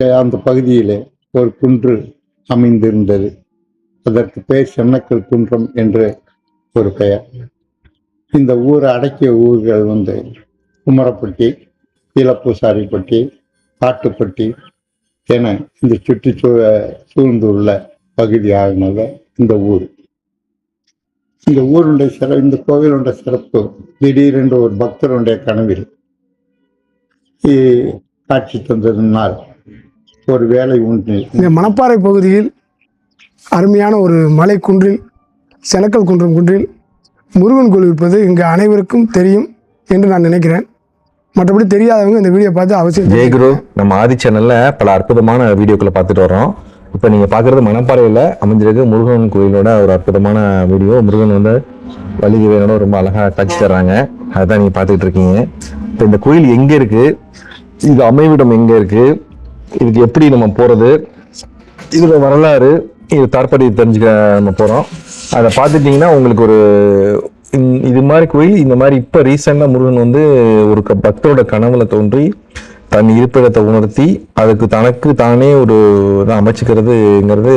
அந்த பகுதியிலே ஒரு குன்று அமைந்திருந்தது. அதற்கு பெயர் சென்னக்கல் குன்றம் என்று ஒரு பெயர். இந்த ஊரை அடக்கிய ஊர்கள் வந்து குமரப்பட்டி இளப்பூசாரிப்பட்டி காட்டுப்பட்டி என இந்த சுற்றுச்சூழ சூழ்ந்துள்ள பகுதியாகினது இந்த ஊர். இந்த ஊருடைய சிற இந்த கோவிலுடைய சிறப்பு திடீரென்று ஒரு பக்தருடைய கனவில் காட்சி தந்ததுனால் ஒரு வேலை உண்டு. இந்த மணப்பாறை பகுதியில் அருமையான ஒரு மலை குன்றில் செனக்கல் குன்றம் குன்றில் முருகன் கோயில் இருப்பது இங்கு அனைவருக்கும் தெரியும் என்று நான் நினைக்கிறேன். மற்றபடி தெரியாதவங்க இந்த வீடியோ பார்த்து அவசியம். ஜெயகுரு நம்ம ஆதி சேனல்ல பல அற்புதமான வீடியோக்களை பார்த்துட்டு வரோம் இப்போ நீங்க பார்க்குறது மணப்பாறையில் அமைஞ்சிருக்கு முருகன் கோயிலோட ஒரு அற்புதமான வீடியோ. முருகன் வந்து வள்ளிதேவியனோட ரொம்ப அழகா காட்சி தர்றாங்க. அதுதான் நீங்க பார்த்துட்டு இருக்கீங்க. இப்போ இந்த கோயில் எங்க இருக்கு? இது அமைவிடம் எங்க இருக்கு? இதுக்கு எப்படி நம்ம போகிறது இதோட வரலாறு இது தாற்படி தெரிஞ்சுக்க நம்ம போகிறோம் அதை பார்த்துட்டிங்கன்னா உங்களுக்கு ஒரு இது மாதிரி கோயில் இந்த மாதிரி இப்போ ரீசெண்டாக முருகன் வந்து ஒரு க- பக்தரோட கனவுல தோன்றி தன் இருப்பிடத்தை உணர்த்தி அதுக்கு தனக்கு தானே ஒரு இதை அமைச்சுக்கிறதுங்கிறது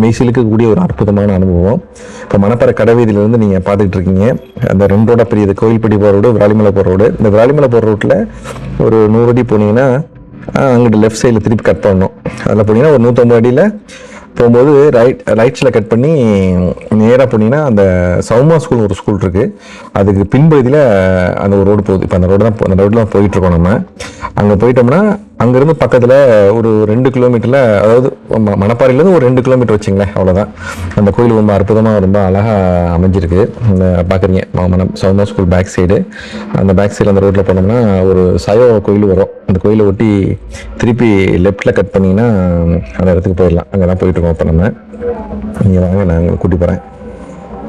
மெய்சிலுக்கக்கூடிய ஒரு அற்புதமான அனுபவம். இப்போ மணப்பறை கடைவீதியிலேருந்து நீங்கள் பார்த்துக்கிட்டு இருக்கீங்க. அந்த ரெண்டோட பெரிய இது கோயில்பட்டி போகிற ரோடு விராலிமலை போகிற ரோடு. இந்த விராலிமலை போகிற ரோட்டில் ஒரு நூறு அடி போனீங்கன்னா அங்கிட்டு லெஃப்ட் சைடில் திருப்பி கட் பண்ணணும் அதில் போனீங்கன்னா ஒரு நூற்றம்பது அடியில் போகும்போது ரைட் ரைட்ஸில் கட் பண்ணி நேராக போனீங்கன்னா அந்த சௌமா ஸ்கூல் ஒரு ஸ்கூல் இருக்குது அதுக்கு பின்பகுதியில் அந்த ஒரு ரோடு போகுது. இப்போ அந்த ரோடு தான் போ- அந்த ரோட்டில் தான் போயிட்டுருக்கோம் நம்ம. அங்கே போயிட்டோம்னா அங்கேருந்து பக்கத்தில் ஒரு ரெண்டு கிலோமீட்டரில் அதாவது மணப்பாறையிலேருந்து ஒரு ரெண்டு கிலோமீட்டர் வச்சுங்களேன் அவ்வளோதான் அந்த கோயில் ரொம்ப அற்புதமாக ரொம்ப அழகாக அமைஞ்சிருக்கு. இந்த பார்க்குறீங்க மனம் சௌமா ஸ்கூல் பேக் சைடு அந்த பேக் சைடு அந்த ரோட்டில் போனோம்னா ஒரு சயோ கோயில் வரும். அந்த கோயிலை ஒட்டி திருப்பி லெஃப்டில் கட் பண்ணிங்கன்னா அந்த இடத்துக்கு போயிடலாம். அங்கே தான் போயிட்டுருக்கோம் இப்போ நம்ம நீங்கள் வாங்க நான் உங்களை கூட்டி போகிறேன்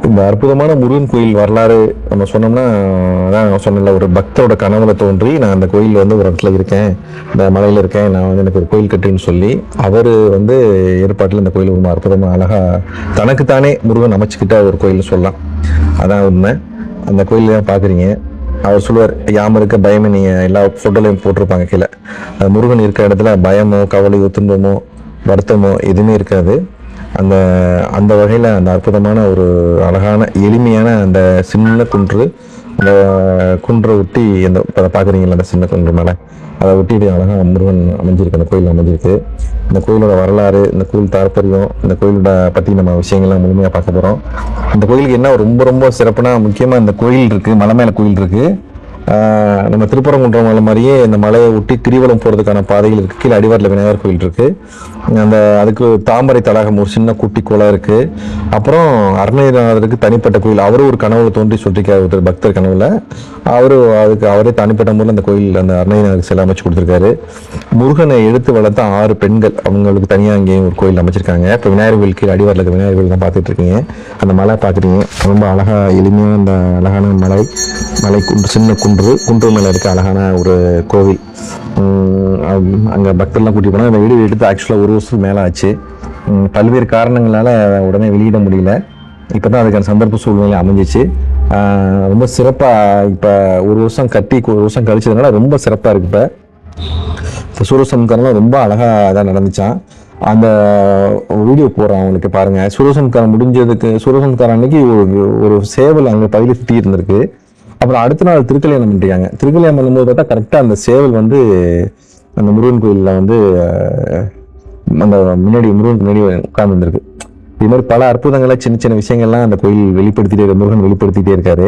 இந்த அற்புதமான முருகன் கோயில் வரலாறு நம்ம சொன்னோம்னா அதான் நான் சொன்னேன்ல ஒரு பக்தரோட கனவுல தோன்றி நான் அந்த கோயில் வந்து ஒரு இடத்துல இருக்கேன். இந்த மலையில் இருக்கேன். நான் வந்து எனக்கு ஒரு கோயில் கட்டுன்னு சொல்லி அவர் வந்து ஏற்பாட்டில் இந்த கோயில் ரொம்ப அற்புதமாக அழகாக தனக்குத்தானே முருகன் அமைச்சுக்கிட்ட ஒரு கோயில் சொல்லலாம். அதான் உண்மை. அந்த கோயில் தான் பார்க்குறீங்க. அவர் சொல்லுவார் யாம இருக்க பயமே நீங்கள் எல்லா ஃபோட்டோலையும் போட்டிருப்பாங்க கீழே. அது முருகன் இருக்கிற இடத்துல பயமோ கவலையோ துன்பமோ வருத்தமோ எதுவுமே இருக்காது. அந்த அந்த வகையில் அந்த அற்புதமான ஒரு அழகான எளிமையான அந்த சின்ன குன்று அந்த குன்றை ஒட்டி அந்த இப்போ பார்க்குறீங்களா அந்த சின்ன குன்று மேலே? அதை ஒட்டிட்டு அழகாக முருகன் அமைஞ்சிருக்கு அந்த கோயில் அமைஞ்சிருக்கு. இந்த கோயிலோட வரலாறு இந்த கோயில் தாற்பயம் இந்த கோயிலோட பற்றி நம்ம விஷயங்கள்லாம் முழுமையாக பார்க்க போகிறோம் இந்த கோயிலுக்கு என்ன ரொம்ப ரொம்ப சிறப்புனா முக்கியமாக இந்த கோயில் இருக்குது மலை மேலே கோயில் இருக்குது நம்ம திருப்பரங்குன்றம் மலை மாதிரியே இந்த மலையை ஒட்டி கிரிவலம் போகிறதுக்கான பாதைகள் இருக்குது கீழே அடிவாரில் விநாயகர் கோயில் இருக்குது அந்த அதுக்கு தாமரை தடாகம் ஒரு சின்ன குட்டி குளம் இருக்குது அப்புறம் அருணகிரிநாதருக்கு தனிப்பட்ட கோயில். அவரும் ஒரு கனவுல தோன்றி சொல்லியிருக்காரு ஒருத்தர் பக்தர் கனவுல. அவரு அதுக்கு அவரே தனிப்பட்ட முறையில் அந்த கோயில் அந்த அருணகிரிநாதருக்கு சிலை அமைச்சு கொடுத்துருக்காரு. முருகனை எடுத்து வளர்த்த ஆறு பெண்கள் அவங்களுக்கு தனியாக அங்கேயும் ஒரு கோயில் அமைச்சிருக்காங்க. இப்போ விநாயகர் கோயில் கீழே அடிவாரில் இருக்க விநாயகர் கோயில் தான் பார்த்துட்டு இருக்கீங்க. அந்த மலை பார்க்குறீங்க. ரொம்ப அழகாக எளிமையாக அந்த அழகான மலை மலை குன்று சின்ன குன்று குன்று மேலே இருக்க அழகான ஒரு கோவில். அங்கே பக்தர்லாம் கூட்டி போனால் அந்த வீடியோ எடுத்து ஆக்சுவலாக ஒரு வருஷத்துக்கு மேலே ஆச்சு. பல்வேறு காரணங்களால் உடனே வெளியிட முடியல. இப்போ தான் அதுக்கான சந்தர்ப்ப சூழ்நிலை அமைஞ்சிச்சு. ரொம்ப சிறப்பாக இப்போ ஒரு வருஷம் கட்டி ஒரு வருஷம் கழிச்சதுனால ரொம்ப சிறப்பாக இருக்கு இப்போ. இப்போ ரொம்ப அழகாக தான் நடந்துச்சான் அந்த வீடியோ போகிறான் அவங்களுக்கு பாருங்கள் சூரசம்காரம் முடிஞ்சதுக்கு சூரசம்காரம் அன்னைக்கு ஒரு ஒரு சேவல் அங்கே பயிர் சுற்றி இருந்திருக்கு. அப்புறம் அடுத்த நாள் திருக்கல்யாணம் பண்ணிருக்காங்க திருக்கல்யாணம் பண்ணும்போது பார்த்தா கரெக்டாக அந்த சேவல் வந்து அந்த முருகன் கோயிலில் வந்து அந்த முன்னாடி முருகன் முன்னாடி உட்கார்ந்து வந்திருக்கு. இது மாதிரி பல அற்புதங்களை சின்ன சின்ன விஷயங்கள்லாம் அந்த கோயில் வெளிப்படுத்திட்டே முருகன் வெளிப்படுத்திட்டே இருக்காரு.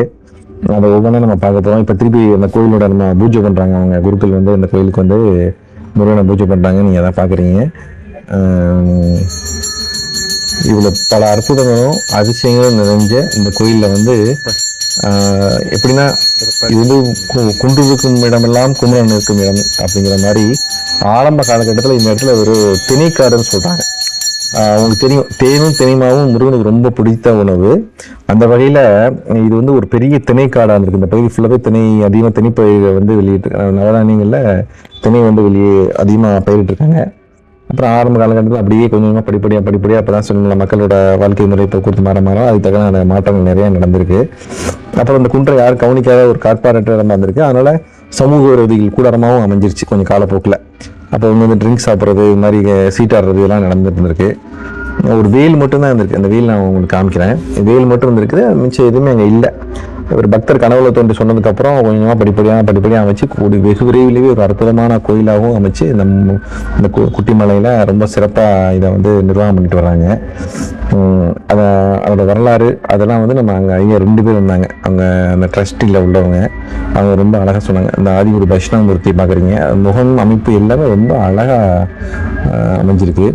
அதை ஒவ்வொன்றா நம்ம பார்க்க போகிறோம் இப்போ திருப்பி அந்த கோயிலோட நம்ம பூஜை பண்ணுறாங்க அவங்க குருக்கள் வந்து அந்த கோயிலுக்கு வந்து முருகனை பூஜை பண்ணுறாங்க நீங்கள் அதான் பார்க்குறீங்க. இவ்வளோ பல அற்புதங்களும் அதிசயங்களும் நிறைஞ்ச இந்த கோயிலில் வந்து எப்படின்னா இது வந்து கு- குன்று இருக்கும் இடமெல்லாம் குமரன் இருக்கும் இடம் அப்படிங்கிற மாதிரி ஆரம்ப காலகட்டத்தில் இந்த இடத்துல ஒரு திணைக்காடுன்னு சொல்கிறாங்க அவங்களுக்கு தெரியும். தேனும் தினைமாவும் முருகனுக்கு ரொம்ப பிடித்த உணவு. அந்த வகையில் இது வந்து ஒரு பெரிய திணைக்காடாக இருக்கு இந்த பகுதி ஃபுல்லாகவே திணை அதிகமாக திணைப்பயிரை வந்து வெளியிட்டு நவதானியங்களில் திணை வந்து வெளியே அதிகமாக பயிரிட்டிருக்காங்க. அப்புறம் ஆரம்ப காலகட்டத்தில் அப்படியே கொஞ்சம் கொஞ்சமாக படிப்படியாக படிப்படியாக அப்போ தான் சொன்னீங்களா மக்களோட வாழ்க்கை முறை போக்குவரத்து மாற மாற அதுக்கு தகுந்த மாற்றங்கள் நிறையா நடந்திருக்கு. அப்புறம் அந்த குன்றை யாரும் கவனிக்காத ஒரு காட்பாரற்ற இடமா இருந்திருக்கு அதனால் சமூக விரோதிகள் கூடாரமாகவும் அமைஞ்சிருச்சு கொஞ்சம் காலப்போக்கில். அப்போ வந்து இந்த ட்ரிங்க்ஸ் சாப்பிட்றது இது மாதிரி சீட்டாடுறது இதெல்லாம் நடந்துட்டு இருந்திருக்கு ஒரு வெயில் மட்டும்தான் இருந்திருக்கு. அந்த வெயில் நான் உங்களுக்கு காமிக்கிறேன். வெயில் மட்டும் இருந்திருக்குது. மிச்சம் எதுவுமே அங்கே இல்லை. ஒரு பக்தர் கனவுல தோன்றி சொன்னதுக்கப்புறம் கொஞ்சமாக படிப்படியாக படிப்படியாக அமைச்சு கூடி வெகு விரைவிலேயே ஒரு அற்புதமான கோயிலாகவும் அமைச்சு இந்த இந்த கு- குட்டிமலையில் ரொம்ப சிறப்பாக இதை வந்து நிர்வாகம் பண்ணிட்டு வராங்க அதை அதோட வரலாறு அதெல்லாம் வந்து நம்ம அங்கே ஐயா ரெண்டு பேர் இருந்தாங்க. அவங்க அந்த ட்ரஸ்டியில் உள்ளவங்க. அவங்க ரொம்ப அழகாக சொன்னாங்க. அந்த ஆதிகுரு தட்சிணாமூர்த்தி பார்க்குறீங்க முகம் அமைப்பு எல்லாமே ரொம்ப அழகாக அமைஞ்சிருக்கு.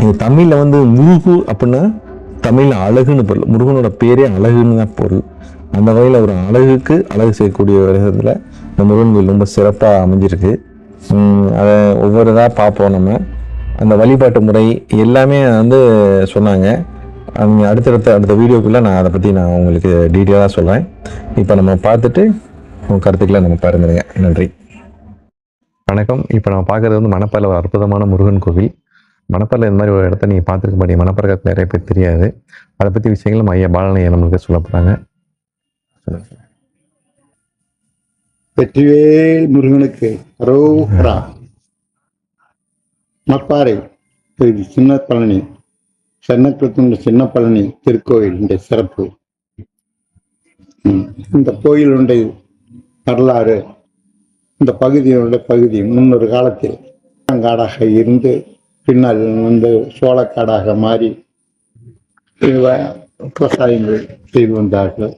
இது தமிழில் வந்து முழுகு அப்படின்னா தமிழ் அழகுன்னு பொருள். முருகனோட பேரே அழகுன்னு தான் பொருள். அந்த வகையில் ஒரு அழகுக்கு அழகு செய்யக்கூடிய விதத்தில் இந்த முருகன் கோயில் ரொம்ப சிறப்பாக அமைஞ்சிருக்கு. அதை ஒவ்வொரு இதாக பார்ப்போம் நம்ம. அந்த வழிபாட்டு முறை எல்லாமே வந்து சொன்னாங்க. அவங்க அடுத்தடுத்த அடுத்த வீடியோக்குள்ளே நான் அதை பற்றி நான் உங்களுக்கு டீட்டெயிலாக சொல்கிறேன் இப்போ நம்ம பார்த்துட்டு கருத்துக்களை நம்ம பகிர்ந்துருங்க நன்றி. வணக்கம். இப்போ நம்ம பார்க்குறது வந்து மணப்பாறையில் ஒரு அற்புதமான முருகன் கோவில். மணப்பரில் இந்த மாதிரி ஒரு இடத்த நீங்கள் பார்த்துருக்க முடியும் மணப்பரகத்தில் நிறைய பேர் தெரியாது. அதை பற்றி விஷயங்களும் ஐயா பாலனையா நம்மளுக்கு சொல்ல போகிறாங்க வெற்றிவேல் முருகனுக்கு ரோஹரா மப்பாறை இது சின்ன பழனி சென்னக்குளத்துண்டு சின்ன பழனி திருக்கோயில் சிறப்பு. இந்த கோயிலுடைய வரலாறு இந்த பகுதியினுடைய பகுதி முன்னொரு காலத்தில் காடாக இருந்து பின்னால் வந்து சோளக்காடாக மாறி விவசாயங்கள் செய்து வந்தார்கள்.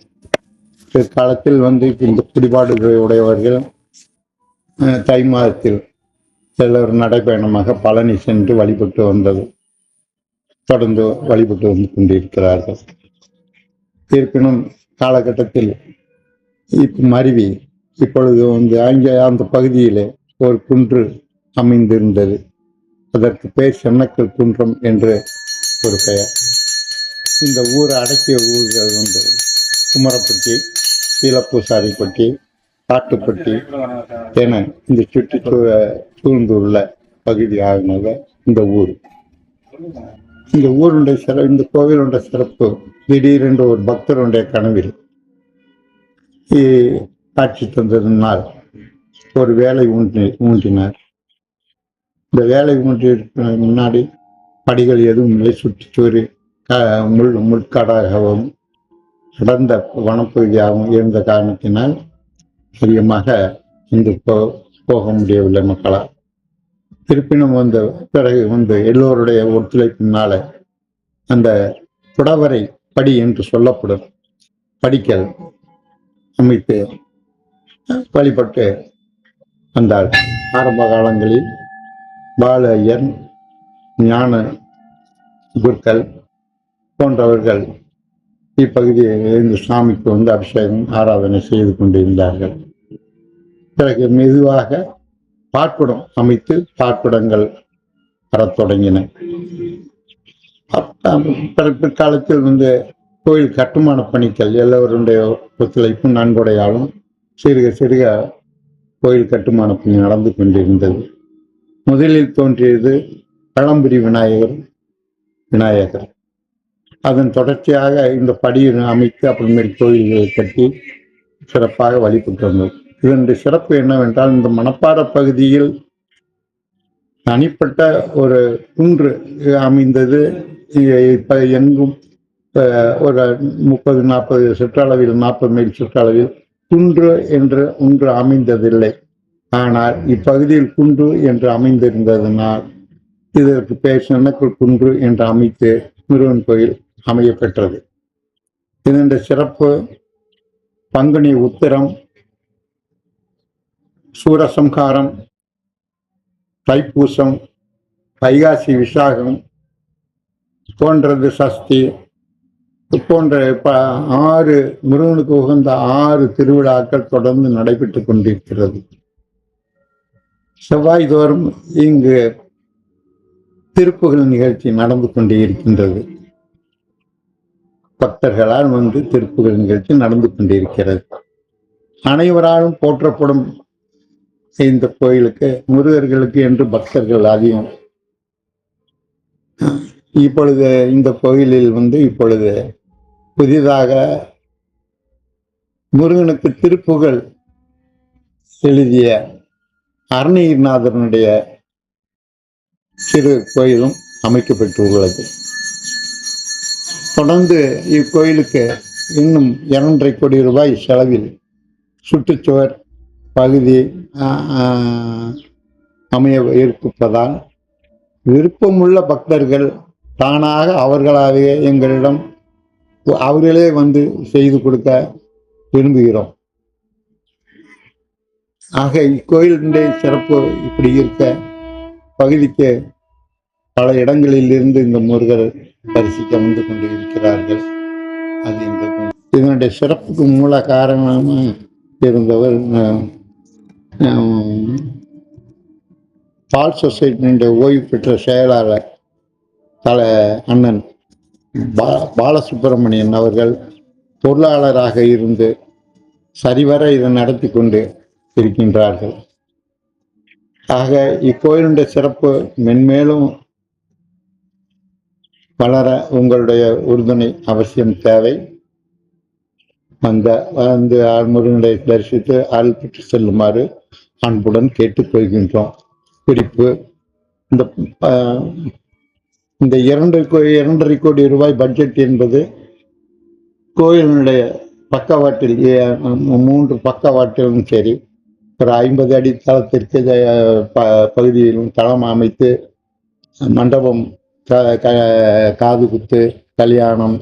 பிற்காலத்தில் வந்து இந்த குடிபாடுகளை உடையவர்கள் தை மாதத்தில் சிலர் நடைபயணமாக பழனி சென்று வழிபட்டு வந்தது. தொடர்ந்து வழிபட்டு வந்து கொண்டிருக்கிறார்கள். இருப்பினும் காலகட்டத்தில் இப்ப மருவி இப்பொழுது வந்து அங்கே அந்த பகுதியிலே ஒரு குன்று அமைந்திருந்தது. அதற்கு பேர் சென்னக்கல் குன்றம் என்று ஒரு பெயர். இந்த ஊரை அடக்கிய ஊர்கள் உண்டு குமரப்பட்டி சீலப்பூசாரிப்பட்டி காட்டுப்பட்டி என இந்த சுற்றுச்சூழ சூழ்ந்துள்ள பகுதி ஆகினது இந்த ஊர். இந்த ஊருடைய சிற இந்த கோவிலுடைய சிறப்பு திடீரென்று ஒரு பக்தருடைய கனவில் காட்சி தந்ததினால் ஒரு வேலை ஊன்றி ஊன்றினார். இந்த வேலை ஊன்றி முன்னாடி படிகள் எதுவும் இல்லை சுற்றிச்சுவரி முள் முட்காடாகவும் அடர்ந்த வனப்பகுதியாகவும் இருந்த காரணத்தினால் அதிகமாக இன்று போ போக முடியவில்லை மக்களால் இருப்பினும் வந்து பிறகு வந்து எல்லோருடைய ஒத்துழைப்பினால அந்த புடவரை படி என்று சொல்லப்படும் படிக்கல் அமைத்து வழிபட்டு வந்தார் ஆரம்ப காலங்களில் பாலையன் ஞான குருக்கள் போன்றவர்கள் இப்பகுதியில் இந்த சாமிக்கு வந்து அபிஷேகம் ஆராதனை செய்து கொண்டிருந்தார்கள். பிறகு மெதுவாக பாற்படம் அமைத்து பாற்படங்கள் வரத் தொடங்கின. அப்ப பிற- பிற்காலத்தில் வந்து கோயில் கட்டுமான பணிகள் எல்லோருடைய ஒத்துழைப்பும் நன்கொடையாலும் சிறுக சிறுக கோயில் கட்டுமான பணி நடந்து கொண்டிருந்தது. முதலில் தோன்றியது பழம்புரி விநாயகர் விநாயகர். அதன் தொடர்ச்சியாக இந்த படியை அமைத்து அப்புறமேல் கோயில்களை கட்டி சிறப்பாக வழிபட்டு வந்தது இதனுடைய சிறப்பு என்னவென்றால் இந்த மணப்பாறை பகுதியில் தனிப்பட்ட ஒரு குன்று அமைந்தது. இப்போ எங்கும் அஹ், ஒரு முப்பது நாற்பது சுற்றளவில் நாற்பது மைல் சுற்றளவில் குன்று என்று ஒன்று அமைந்ததில்லை. ஆனால் இப்பகுதியில் குன்று என்று அமைந்திருந்ததனால் இதற்கு பேர் சென்னக்குள் குன்று என்று அமைத்து முருகன் கோயில் அமைய பெற்றது இதனுடைய சிறப்பு பங்குனி உத்திரம் சூரசம்ஹாரம் தைப்பூசம் வைகாசி விசாகம் போன்றது சஷ்டி. போன்ற ப ஆறு முருகனுக்கு உகந்த ஆறு திருவிழாக்கள் தொடர்ந்து நடைபெற்று கொண்டிருக்கிறது. செவ்வாய் தோறும் இங்கு திருப்புகழ் நிகழ்ச்சி நடந்து கொண்டே இருக்கின்றது. பக்தர்களால் வந்து திருப்புகழ் நிகழ்ச்சி நடந்து கொண்டிருக்கிறது அனைவராலும் போற்றப்படும் இந்த கோயிலுக்கு முருகர்களுக்கு என்று பக்தர்கள் அதிகம். இப்பொழுது இந்த கோயிலில் வந்து இப்பொழுது புதிதாக முருகனுக்கு திருப்புகள் எழுதிய அருணகிரிநாதனுடைய சிறு கோயிலும் அமைக்கப்பட்டுள்ளது. தொடர்ந்து இக்கோயிலுக்கு இன்னும் இரண்டரை கோடி ரூபாய் செலவில் சுற்றுச்சுவர் பகுதி அமைய இருப்பதால் விருப்பமுள்ள பக்தர்கள் தானாக அவர்களாகவே எங்களிடம் அவர்களே வந்து செய்து கொடுக்க விரும்புகிறோம். ஆக இக்கோயிலுடைய சிறப்பு இப்படி இருக்க பகுதிக்கு பல இடங்களில் இருந்து இந்த முருகர் தரிசிக்க வந்து கொண்டு இருக்கிறார்கள் அது எங்களுக்கு இதனுடைய சிறப்புக்கு மூல காரணமாக இருந்தவர் பால் சொசைட்டியினுடைய ஓய்வு பெற்ற செயலாளர் தல அண்ணன் பா பாலசுப்பிரமணியன் அவர்கள் பொருளாளராக இருந்து சரிவர இதை நடத்தி கொண்டு இருக்கின்றார்கள். ஆக இக்கோயிலுடைய சிறப்பு மென்மேலும் வளர உங்களுடைய உறுதுணை அவசியம் தேவை. அந்த வந்து ஆழ்முருகனை தரிசித்து அருள் பெற்று செல்லுமாறு அன்புடன் கேட்டுக்கொள்கின்றோம் குறிப்பு இந்த இந்த இரண்டு இரண்டரை கோடி ரூபாய் பட்ஜெட் என்பது கோயிலினுடைய பக்கவாட்டில் மூன்று பக்கவாட்டிலும் சரி ஒரு ஐம்பது அடி தளத்திற்கு ப- பகுதியிலும் தளம் அமைத்து மண்டபம் க- க- காது குத்து கல்யாணம்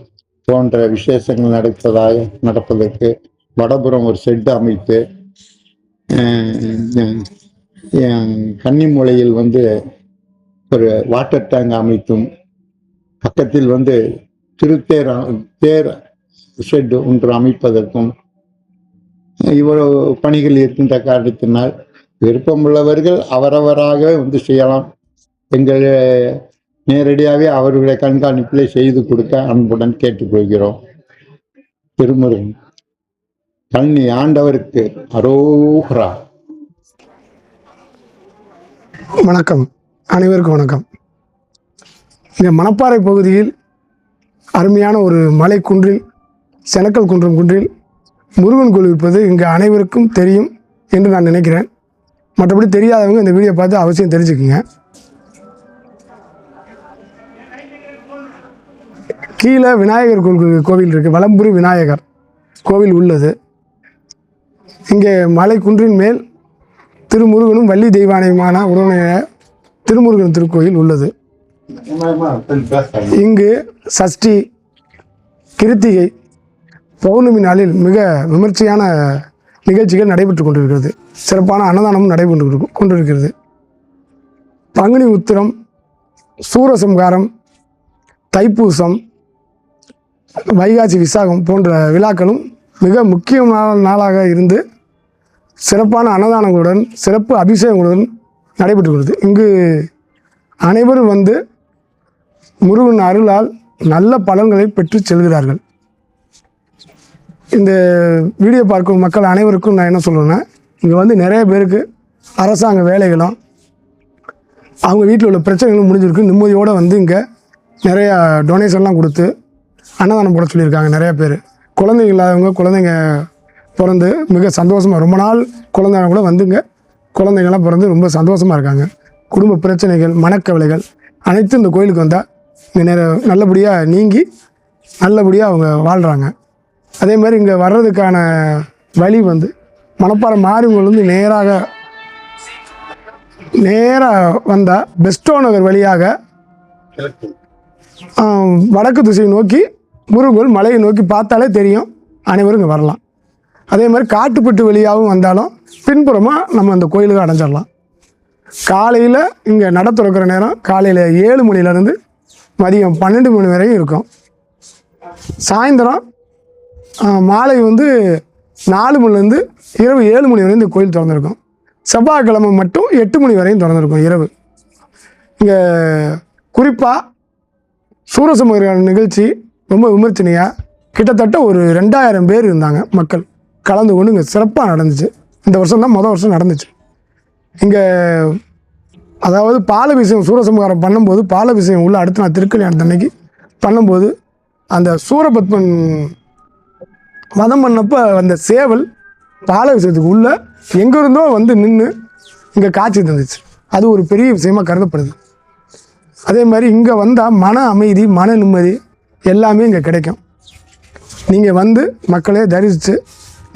போன்ற விசேஷங்கள் நடப்பதாக நடப்பதற்கு வடபுறம் ஒரு செட்டு அமைத்து கன்னி மூலையில் கன்னிமூலையில் வந்து ஒரு வாட்டர் டேங்க் அமைத்தும் பக்கத்தில் வந்து திருத்தேர் தேர் ஷெட் ஒன்று அமைப்பதற்கும் இவ்வளவு பணிகள் இருக்கின்ற காரணத்தினால் விருப்பமுள்ளவர்கள் அவரவராகவே வந்து செய்யலாம். எங்கள் நேரடியாகவே அவர்களுடைய கண்காணிப்பிலே செய்து கொடுக்க அன்புடன் கேட்டுக்கொள்கிறோம். திருமுருகன் கண்ணி ஆண்டவருக்கு அரோகரா. வணக்கம். அனைவருக்கும் வணக்கம். இந்த மணப்பாறை பகுதியில் அருமையான ஒரு மலை குன்றில் செனக்கல் குன்றம் குன்றில் முருகன் கோயில் இருப்பது இங்கே அனைவருக்கும் தெரியும் என்று நான் நினைக்கிறேன். மற்றபடி தெரியாதவங்க இந்த வீடியோ பார்த்து அவசியம் தெரிஞ்சுக்குங்க. கீழே விநாயகர் கோவில் கோவில் இருக்குது வலம்புரி விநாயகர் கோவில் உள்ளது. இங்கே மலை குன்றின் மேல் திருமுருகனும் வள்ளி தெய்வானயமான உறவினைய திருமுருகன் திருக்கோயில் உள்ளது. இங்கு சஷ்டி கிருத்திகை பௌர்ணமி நாளில் மிக விமர்சையான நிகழ்ச்சிகள் நடைபெற்று கொண்டிருக்கிறது. சிறப்பான அன்னதானமும் நடைபெற்று கொண்டிருக்கிறது. பங்குனி உத்திரம் சூரசம்காரம் தைப்பூசம் வைகாசி விசாகம் போன்ற விழாக்களும் மிக முக்கியமான நாளாக இருந்து சிறப்பான அன்னதானங்களுடன் சிறப்பு அபிஷேகங்களுடன் நடைபெற்றுள்ளது இங்கு அனைவரும் வந்து முருகன் அருளால் நல்ல பலன்களை பெற்று செல்கிறார்கள். இந்த வீடியோ பார்க்கும் மக்கள் அனைவருக்கும் நான் என்ன சொல்கிறேன்னா இங்கே வந்து நிறைய பேருக்கு அரசாங்க வேலைகளும் அவங்க வீட்டில் உள்ள பிரச்சனைகளும் முடிஞ்சிருக்கு. நிம்மதியோடு வந்து இங்கே நிறையா டொனேஷன்லாம் கொடுத்து அன்னதானம் போட சொல்லியிருக்காங்க நிறைய பேர். குழந்தைங்க இல்லாதவங்க குழந்தைங்க பிறந்து மிக சந்தோஷமாக ரொம்ப நாள் குழந்தைங்க கூட வந்துங்க குழந்தைங்கள்லாம் பிறந்து ரொம்ப சந்தோஷமாக இருக்காங்க. குடும்ப பிரச்சனைகள் மனக்கவலைகள் அனைத்தும் இந்த கோயிலுக்கு வந்தால் நிறைய நல்லபடியாக நீங்கி நல்லபடியாக அவங்க வாழ்கிறாங்க அதே மாதிரி இங்கே வர்றதுக்கான வழி வந்து மணப்பாறை மாரியம்மன்லேருந்து நேராக நேராக வந்தால் பெஸ்டோ நகர் வழியாக வடக்கு திசையை நோக்கி முருகன் மலையை நோக்கி பார்த்தாலே தெரியும் அனைவரும் இங்கே வரலாம். அதே மாதிரி காட்டுப்பட்டு வழியாகவும் வந்தாலும் பின்புறமாக நம்ம அந்த கோயிலுக்கு அடைஞ்சிடலாம். காலையில் இங்கே நட திறக்கிற நேரம் காலையில் ஏழு மணிலேருந்து மதியம் பன்னெண்டு மணி வரையும் இருக்கும். சாயந்தரம் மாலை வந்து நாலு மணிலேருந்து இரவு ஏழு மணி வரையும் இந்த கோயில் திறந்துருக்கும். செவ்வாய்க்கிழமை மட்டும் எட்டு மணி வரையும் திறந்துருக்கும் இரவு. இங்கே குறிப்பாக சூரசமகர நிகழ்ச்சி ரொம்ப விமர்சனையாக கிட்டத்தட்ட ஒரு ரெண்டாயிரம் பேர் இருந்தாங்க மக்கள். கலந்து கொண்டு இங்கே சிறப்பாக நடந்துச்சு. இந்த வருஷம் தான் மொதல் வருஷம் நடந்துச்சு. இங்கே அதாவது பாலபிஷேகம் சூரசம்ஹாரம் பண்ணும்போது பாலபிஷேகம் உள்ள அடுத்த நாள் திருக்கல்யாணத்து அன்னைக்கு பண்ணும்போது அந்த சூரபத்மன் வதம் பண்ணப்போ அந்த சேவல் பாலபிஷேகத்துக்கு உள்ள எங்கே இருந்தோ வந்து நின்று இங்கே காட்சி தந்துச்சு. அது ஒரு பெரிய விஷயமா கருதப்படுது. அதே மாதிரி இங்கே வந்தால் மன அமைதி மன நிம்மதி எல்லாமே இங்கே கிடைக்கும். நீங்கள் வந்து மக்களே தரிசித்து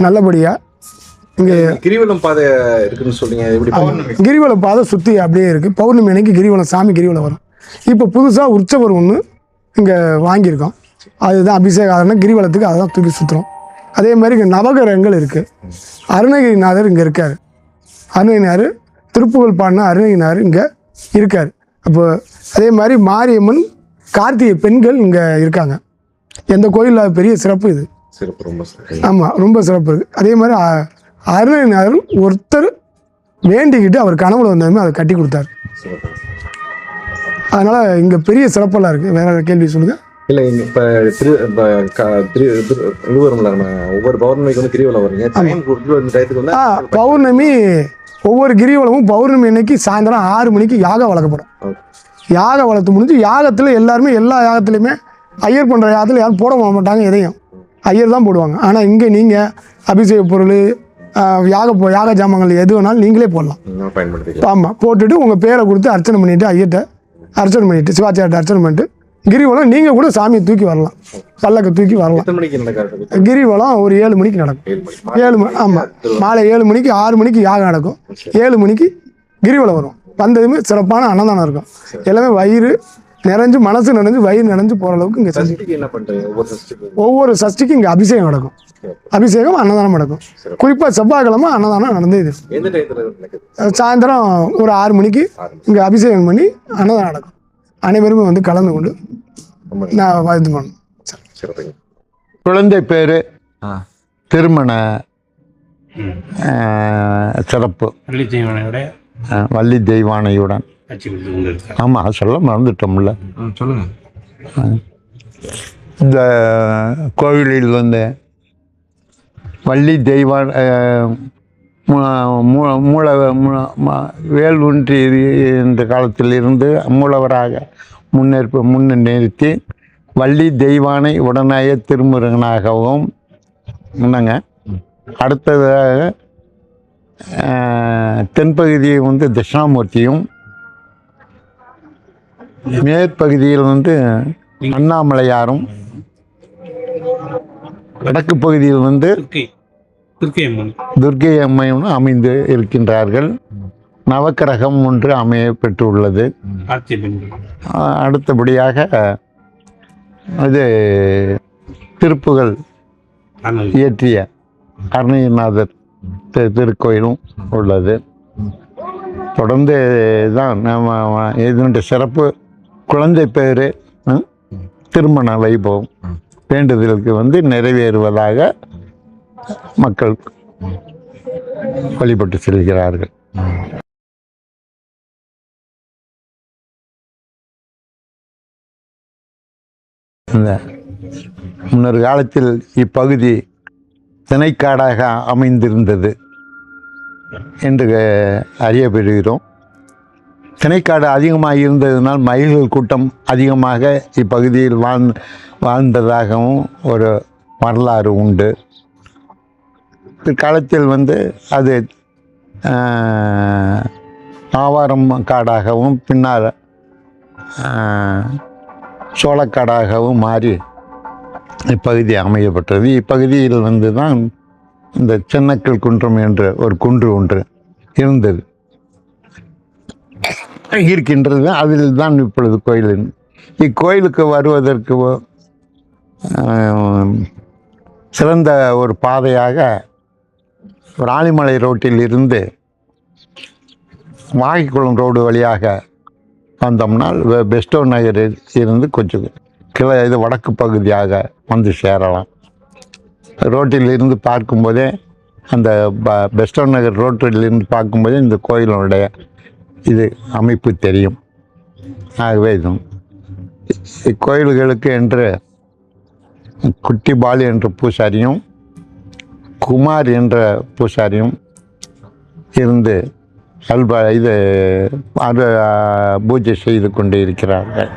நல்லபடியாக இங்கே கிரிவலம் பாதை இருக்குன்னு சொல்றீங்க எப்படி பௌர்ணமி கிரிவல பாதை சுற்றி அப்படியே இருக்குது பௌர்ணமி அன்னைக்கு கிரிவலம் சாமி கிரிவலம் வரும். இப்போ புதுசாக உற்சவர் ஒன்று இங்கே வாங்கியிருக்கோம். அதுதான் அபிஷேக ஆதரణ கிரிவலத்துக்கு அதை தான் தூக்கி சுற்றுறோம் அதே மாதிரி இங்கே நவகிரகங்கள் இருக்குது அருணகிரிநாதர் இங்கே இருக்கார். அருணகிரிநாதர் திருப்புகழ் பாடின அருணகிரிநாதர் இங்கே இருக்கார். அப்போ அதே மாதிரி மாரியம்மன் கார்த்திகை பெண்கள் இங்கே இருக்காங்க. எந்த கோயிலில் பெரிய சிறப்பு இது. சிறப்பு ரொம்ப ஆமாம் ரொம்ப சிறப்பு இருக்குது அதே மாதிரி அருணகிரிநாதர் ஒருத்தர் வேண்டிக்கிட்டு அவர் கனவுல வந்ததுமே அதை கட்டி கொடுத்தாரு. அதனால் இங்கே பெரிய சிறப்பெல்லாம் இருக்குது வேற கேள்வி சொல்லுங்கள் இல்ல இப்ப திரு இது வரும்ல நம்ம ஒவ்வொரு பௌர்ணமிக்கு வந்து கிரிவலம் வருங்க டைம் கொடுத்து இந்த டயத்துக்கு வந்து ஆ பௌர்ணமி ஒவ்வொரு கிரிவலமும் பௌர்ணமி அன்னைக்கு சாயந்தரம் ஆறு மணிக்கு யாகம் வளர்க்கப்படும். யாக வளர்த்து முடிஞ்சு யாகத்தில் எல்லாருமே எல்லா யாகத்துலையுமே ஐயர் பண்ணுற யாகத்தில் யாரும் போட மாட்டாங்க எதையும். ஐயர் தான் போடுவாங்க. ஆனால் இங்கே நீங்கள் அபிஷேக பொருள் யாக யாக ஜாமங்கள் எது வேணாலும் நீங்களே போடலாம். ஆமாம் போட்டுட்டு உங்கள் பேரை கொடுத்து அர்ச்சனை பண்ணிவிட்டு ஐயர்கிட்ட அர்ச்சனை பண்ணிவிட்டு சிவாச்சாரிட்ட அர்ச்சனை பண்ணிட்டு கிரிவலம் நீங்கள் கூட சாமியை தூக்கி வரலாம். பல்லக்கை தூக்கி வரலாம். கிரிவலம் ஒரு ஏழு மணிக்கு நடக்கும். ஏழு மணி ஆமாம் மாலை ஏழு மணிக்கு ஆறு மணிக்கு யாகம் நடக்கும். ஏழு மணிக்கு கிரிவலம் வரும். வந்ததுமே சிறப்பான அன்னதானம் இருக்கும். எல்லாமே வயிறு நிறைஞ்சு மனசு நிறைஞ்சு வயிறு நிறைஞ்சு போகிற அளவுக்கு இங்கே சஷ்டிக்கு ஒவ்வொரு சஷ்டிக்கு ஒவ்வொரு சஷ்டிக்கும் இங்கே அபிஷேகம் நடக்கும். அபிஷேகம் அன்னதானம் நடக்கும். குறிப்பாக செவ்வாய்க்கிழமை அன்னதானம் நடந்தே இது. சாயந்தரம் ஒரு ஆறு மணிக்கு. இங்கே அபிஷேகம் பண்ணி அன்னதானம் நடக்கும். அனைவருமே வந்து கலந்து கொண்டு நான் இது பண்ணணும் குழந்தை பேர் திருமண சிறப்பு. வள்ளி தெய்வானையுடன். ஆமாம் சொல்ல மறந்துட்டோம்ல. சொல்லுங்க. இந்த கோவிலில் வந்து வள்ளி தெய்வா மூல வேல் ஒன்றி இந்த காலத்தில் இருந்து மூலவராக முன்னேற்ப முன்னு நிறுத்தி வள்ளி தெய்வானை உடனாய திருமுருகனாகவும் என்னங்க? அடுத்ததாக தென்பகுதியை வந்து தட்சிணாமூர்த்தியும் மேற்பகுதியில் வந்து அண்ணாமலையாரும் வடக்கு பகுதியில் வந்து துர்க்கை அம்மன். துர்க்கை அம்மையும் அமைந்து இருக்கின்றார்கள். நவக்கிரகம் ஒன்று அமைய பெற்றுள்ளது. அடுத்தபடியாக இது திருப்புகள் இயற்றிய அருணகிரிநாதர் திருக்கோயிலும் உள்ளது. தொடர்ந்து தான் நம்ம இதனுடைய சிறப்பு குழந்தை பேர் திருமண வைபவம் வேண்டுதலுக்கு வந்து நிறைவேறுவதாக மக்கள் வழிபட்டு செல்கிறார்கள். இந்த முன்னொரு காலத்தில் இப்பகுதி திணைக்காடாக அமைந்திருந்தது என்று அறியப்படுகிறோம். திணைக்காடு அதிகமாக இருந்ததினால் மயில்கள் கூட்டம் அதிகமாக இப்பகுதியில் வாழ் வாழ்ந்ததாகவும் ஒரு வரலாறு உண்டு. பிற்காலத்தில் வந்து அது ஆவாரம் காடாகவும் பின்னால் சோளக்காடாகவும் மாறி இப்பகுதி அமையப்பட்டது. இப்பகுதியில் வந்து தான் இந்த சென்னக்கல் குன்றம் என்ற ஒரு குன்று ஒன்று இருந்தது. இருக்கின்றது. அதில் தான் இப்பொழுது கோயில் இக்கோயிலுக்கு வருவதற்கு சிறந்த ஒரு பாதையாக ராணிமலை ரோட்டில் இருந்து வாகைக்குளம் ரோடு வழியாக வந்தோம்னால் பெஸ்டோ நகரில் இருந்து கொஞ்சம் கிளை இது வடக்கு பகுதியாக வந்து சேரலாம். ரோட்டில் இருந்து பார்க்கும்போதே அந்த ப பெஸ்டோ நகர் ரோட்டில் இருந்து பார்க்கும்போதே இந்த கோயிலுடைய இது அமைப்பு தெரியும். ஆகவே இது இக்கோயில்களுக்கு என்று குட்டி பாலி என்ற பூசாரியும் குமார் என்ற பூசாரியும் இருந்து அல்பா இது அது பூஜை செய்து கொண்டு இருக்கிறார்கள்